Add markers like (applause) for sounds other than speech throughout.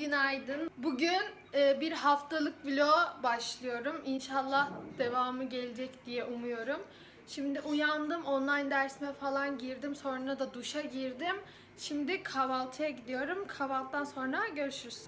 günaydın. Bugün e, bir haftalık vlog başlıyorum. İnşallah devamı gelecek diye umuyorum. Şimdi uyandım, online dersime falan girdim. Sonra da duşa girdim. Şimdi kahvaltıya gidiyorum. Kahvaltıdan sonra görüşürüz.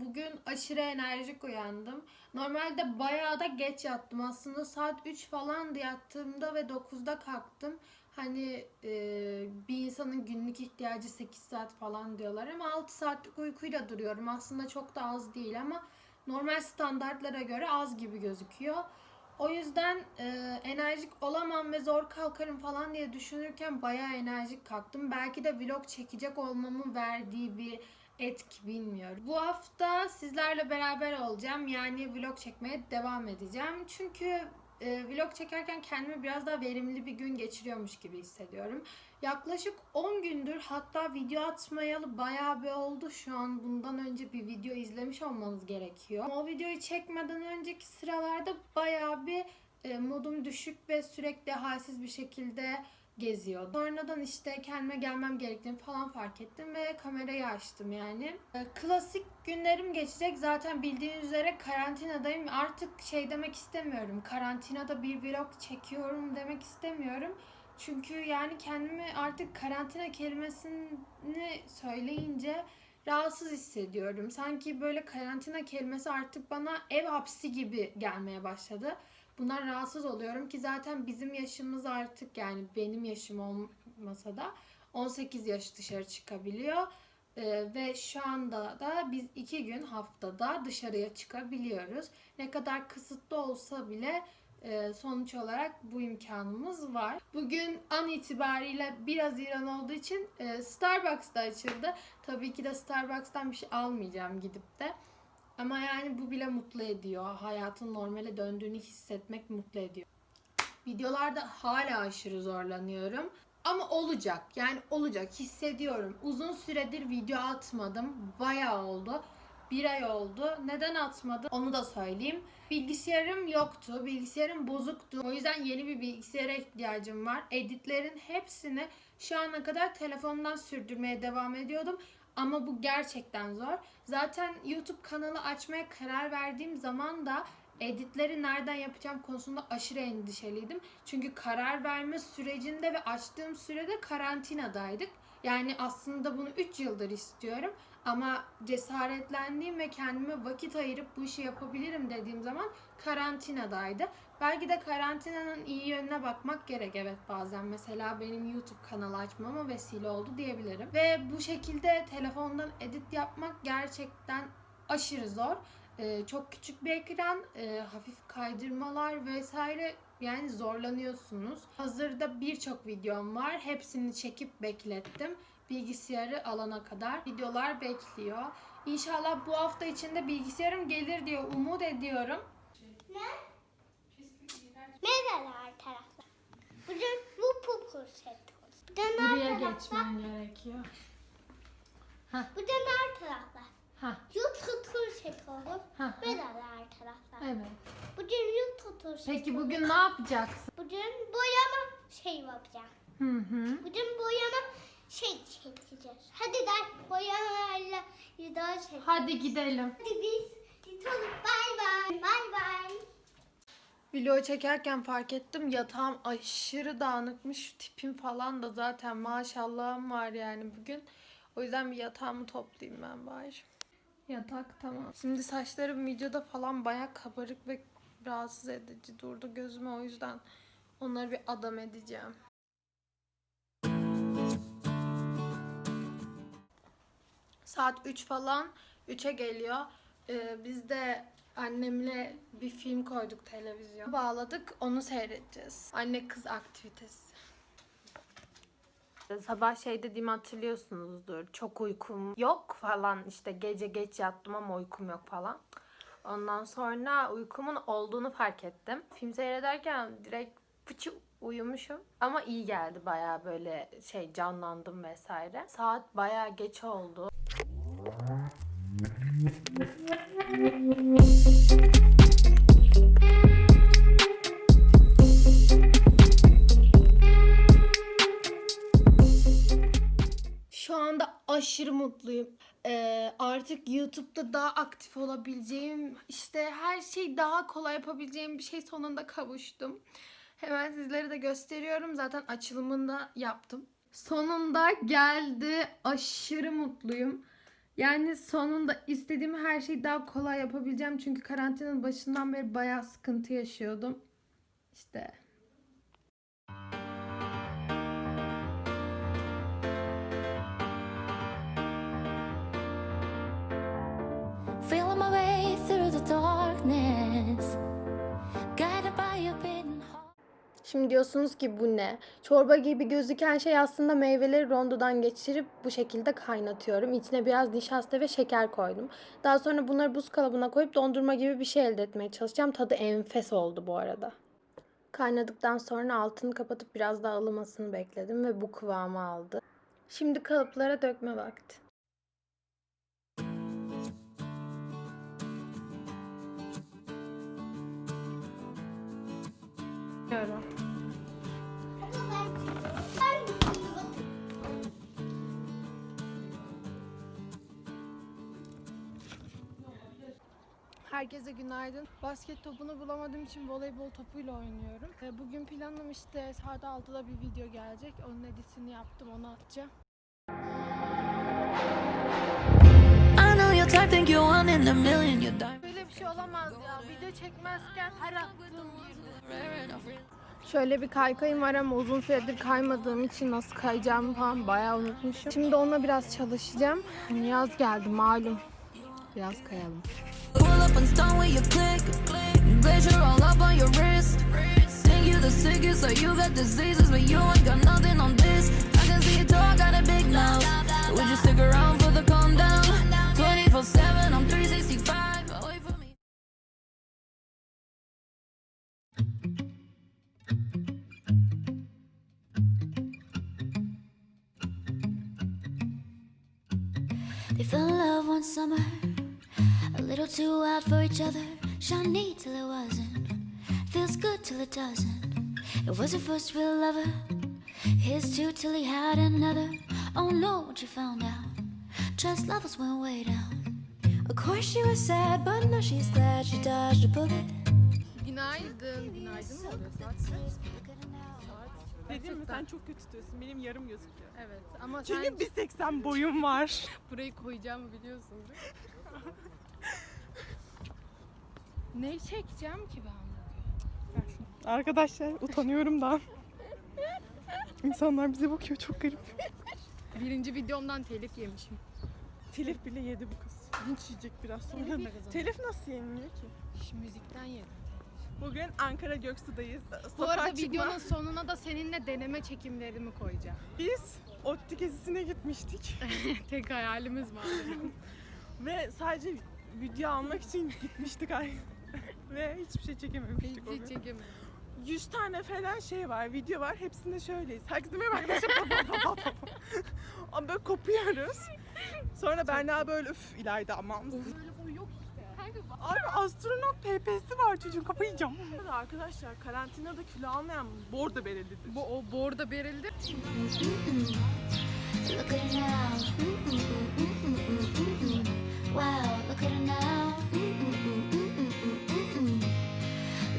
Bugün aşırı enerjik uyandım. Normalde bayağı da geç yattım. Aslında saat 3 falandı yattığımda ve 9'da kalktım. Hani e, bir insanın günlük ihtiyacı 8 saat falan diyorlar ama 6 saatlik uykuyla duruyorum. Aslında çok da az değil ama normal standartlara göre az gibi gözüküyor. O yüzden e, enerjik olamam ve zor kalkarım falan diye düşünürken bayağı enerjik kalktım. Belki de vlog çekecek olmamın verdiği bir etki bilmiyorum. Bu hafta sizlerle beraber olacağım. Yani vlog çekmeye devam edeceğim. Çünkü e, vlog çekerken kendimi biraz daha verimli bir gün geçiriyormuş gibi hissediyorum. Yaklaşık 10 gündür hatta video atmayalı bayağı bir oldu. Şu an bundan önce bir video izlemiş olmanız gerekiyor. Ama O videoyu çekmeden önceki sıralarda bayağı bir e, modum düşük ve sürekli halsiz bir şekilde geziyor. Sonradan işte kendime gelmem gerektiğini falan fark ettim ve kamerayı açtım yani. E, Klasik günlerim geçecek. Zaten bildiğiniz üzere karantinadayım. Artık şey demek istemiyorum. Karantinada bir vlog çekiyorum demek istemiyorum. Çünkü yani kendimi artık karantina kelimesini söyleyince rahatsız hissediyorum. Sanki böyle karantina kelimesi artık bana ev hapsi gibi gelmeye başladı. Bundan rahatsız oluyorum ki zaten bizim yaşımız artık yani benim yaşım olmasa da 18 yaş dışarı çıkabiliyor. Ee, ve şu anda da biz iki gün haftada dışarıya çıkabiliyoruz. Ne kadar kısıtlı olsa bile e, sonuç olarak bu imkanımız var. Bugün an itibariyle 1 Haziran olduğu için e, Starbucks'ta açıldı. Tabii ki de Starbucks'tan bir şey almayacağım gidip de. Ama yani bu bile mutlu ediyor. Hayatın normale döndüğünü hissetmek mutlu ediyor. Videolarda hala aşırı zorlanıyorum. Ama olacak. Yani olacak. Hissediyorum. Uzun süredir video atmadım. Bayağı oldu. Bir ay oldu. Neden atmadım? Onu da söyleyeyim. Bilgisayarım yoktu. Bilgisayarım bozuktu. O yüzden yeni bir bilgisayara ihtiyacım var. Editlerin hepsini şu ana kadar telefondan sürdürmeye devam ediyordum. Ama bu gerçekten zor. Zaten YouTube kanalı açmaya karar verdiğim zaman da editleri nereden yapacağım konusunda aşırı endişeliydim. Çünkü karar verme sürecinde ve açtığım sürede karantinadaydık. Yani aslında bunu 3 yıldır istiyorum. Ama cesaretlendiğim ve kendime vakit ayırıp bu işi yapabilirim dediğim zaman karantinadaydı. Belki de karantinanın iyi yönüne bakmak gerek evet bazen. Mesela benim YouTube kanalı açmama vesile oldu diyebilirim. Ve bu şekilde telefondan edit yapmak gerçekten aşırı zor. Ee, çok küçük bir ekran, e, hafif kaydırmalar vesaire yani zorlanıyorsunuz. Hazırda birçok videom var. Hepsini çekip beklettim. Bilgisayarı alana kadar videolar bekliyor. İnşallah bu hafta içinde bilgisayarım gelir diye umut ediyorum. Merhaba arkadaşlar. Bugün bu pupur set. Buraya geçmen gerekiyor. Bugün arkadaşlar. Ha, YouTube set olur. ha, Merhaba arkadaşlar. evet. Set. Peki bugün ne yapacaksın? Bugün boyama şey yapacağım. Hı hı. Bugün boyama şey çekeceğiz. Hadi gel boyamayla video çekelim. Hadi gidelim. Hadi biz gidelim. Bay bay. Bay bay. Video çekerken fark ettim yatağım aşırı dağınıkmış. Tipim falan da zaten maşallahım var yani bugün. O yüzden bir yatağımı toplayayım ben bari. Yatak tamam. Şimdi saçlarım videoda falan baya kabarık ve rahatsız edici durdu gözüme. O yüzden onları bir adam edeceğim. Saat 3 falan. 3'e geliyor. Ee, biz de annemle bir film koyduk televizyon. Bağladık onu seyredeceğiz. Anne kız aktivitesi. Sabah şey dediğimi hatırlıyorsunuzdur. Çok uykum yok falan işte gece geç yattım ama uykum yok falan. Ondan sonra uykumun olduğunu fark ettim. Film seyrederken direkt fıçı uyumuşum. Ama iyi geldi baya böyle şey canlandım vesaire. Saat baya geç oldu. (laughs) aşırı mutluyum. Ee, artık YouTube'da daha aktif olabileceğim, işte her şeyi daha kolay yapabileceğim bir şey sonunda kavuştum. Hemen sizlere de gösteriyorum. Zaten açılımını da yaptım. Sonunda geldi. Aşırı mutluyum. Yani sonunda istediğim her şeyi daha kolay yapabileceğim. Çünkü karantinanın başından beri bayağı sıkıntı yaşıyordum. İşte Şimdi diyorsunuz ki bu ne? Çorba gibi gözüken şey aslında meyveleri rondodan geçirip bu şekilde kaynatıyorum. İçine biraz nişasta ve şeker koydum. Daha sonra bunları buz kalıbına koyup dondurma gibi bir şey elde etmeye çalışacağım. Tadı enfes oldu bu arada. Kaynadıktan sonra altını kapatıp biraz daha ılımasını bekledim ve bu kıvamı aldı. Şimdi kalıplara dökme vakti. Bilmiyorum. Herkese günaydın. Basket topunu bulamadığım için voleybol topuyla oynuyorum. Bugün planım işte saat 6'da bir video gelecek. Onun editini yaptım, onu atacağım. I know your type, think you're one in a million. You're diamond. Böyle bir şey olamaz ya. Video çekmezken her attığım girdi. Şöyle bir kaykayım var ama uzun süredir kaymadığım için nasıl kayacağımı falan bayağı unutmuşum. Şimdi onunla biraz çalışacağım. Hani Yaz geldi malum. Biraz kayalım. Up and start with your click. Glacier all up on your wrist. Think you the sickest, or you got diseases, but you ain't got nothing on this. I can see it all, got a big mouth. Would you stick around for the calm down? 24 7, I'm 365. Wait for me. They fell in love one summer, little too wild for each other. Shiny till it wasn't, feels good till it doesn't. It was her first real lover, his too till he had another. Oh no, what you found out? Trust levels went way down. Of course she was sad, but now she's glad she dodged a bullet. Günaydın. Günaydın saat? Dedim mi sen çok kötü tutuyorsun. Benim yarım gözüküyor. Evet ama sen Çünkü 1.80 (laughs) boyum var. burayı koyacağımı biliyorsun değil mi? (laughs) ne çekeceğim ki ben bugün? Arkadaşlar utanıyorum da. İnsanlar bize bakıyor çok garip. Birinci videomdan telif yemişim. Telif bile yedi bu kız. Linç yiyecek biraz sonra. Telif? Telif nasıl yeniliyor ki? Şş, müzikten yedim. Bugün Ankara Göksu'dayız. Bu Sokağa arada çıkma. videonun sonuna da seninle deneme çekimlerimi koyacağım. Biz ODTÜ gezisine gitmiştik. (laughs) Tek hayalimiz var. (laughs) Ve sadece video almak için gitmiştik ay. (laughs) Ve hiçbir şey çekememiştik o gün. Hiç çekemedim. 100 tane falan şey var, video var. Hepsinde şöyleyiz. Merhaba arkadaşlar. Pa, pa. Ama böyle kopuyoruz. Sonra Berna böyle üf İlayda aman. Böyle boy yok Abi astronot PP'si var çocuğun kafayı yiyeceğim. Arkadaşlar karantinada kilo almayan bordo berelidir. bu o borda berildi. Look at her now. Wow, look at her now.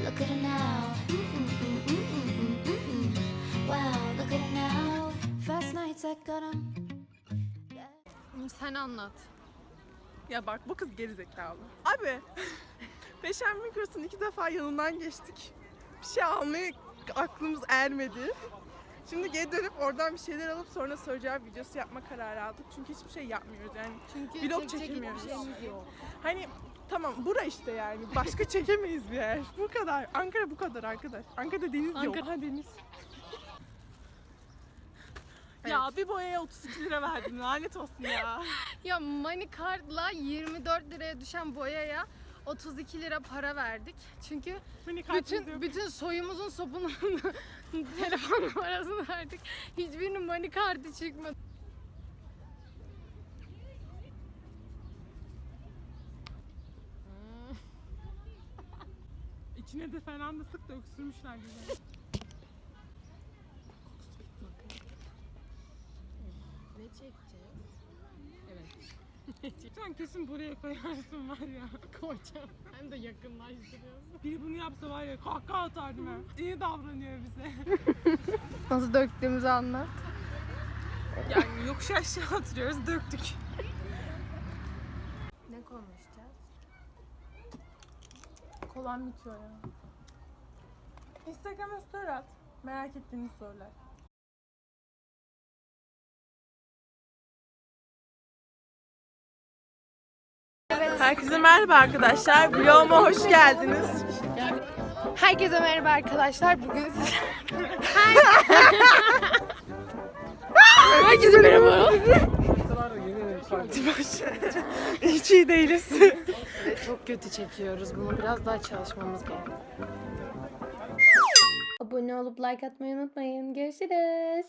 Look at her now. Wow, look at her now. First nights I got 'em. Sen anlat. Ya bak bu kız gerizekalı. Abi (laughs) Peşen Mikros'un iki defa yanından geçtik. Bir şey almaya aklımız ermedi. Şimdi geri dönüp oradan bir şeyler alıp sonra söyleyeceğim videosu yapma kararı aldık. Çünkü hiçbir şey yapmıyoruz yani. Çünkü Vlog çekecek çekemiyoruz. hiçbir şeyimiz yok. Hani tamam bura işte yani. Başka (laughs) çekemeyiz bir yer. Bu kadar. Ankara bu kadar arkadaş. Ankara'da deniz yok. Ankara deniz. Ya bir boyaya 32 lira verdim. Lanet olsun ya. Ya money card'la 24 liraya düşen boyaya 32 lira para verdik. Çünkü bütün yok. bütün soyumuzun sopunun (laughs) telefon numarasını verdik. Hiçbirinin money card'ı çıkmadı. İçine de falan da sık da öksürmüşler güzel. (laughs) Sen kesin buraya koyarsın var ya. Koyacağım. Hem de yakınlaştırıyorsun. Biri bunu yapsa var ya kahkaha atardım ha. İyi davranıyor bize. (laughs) Nasıl döktüğümüzü anlat. Yani yokuş aşağı oturuyoruz döktük. Ne konuşacağız? Kolan bitiyor ya. Instagram'a story at. Merak ettiğiniz sorular. Herkese merhaba arkadaşlar. Vloguma hoş geldiniz. Herkese merhaba arkadaşlar. Bugün Herkese merhaba. Hiç iyi değiliz. Çok kötü çekiyoruz. Bunu biraz daha çalışmamız gerekiyor. Abone olup like atmayı unutmayın. Görüşürüz.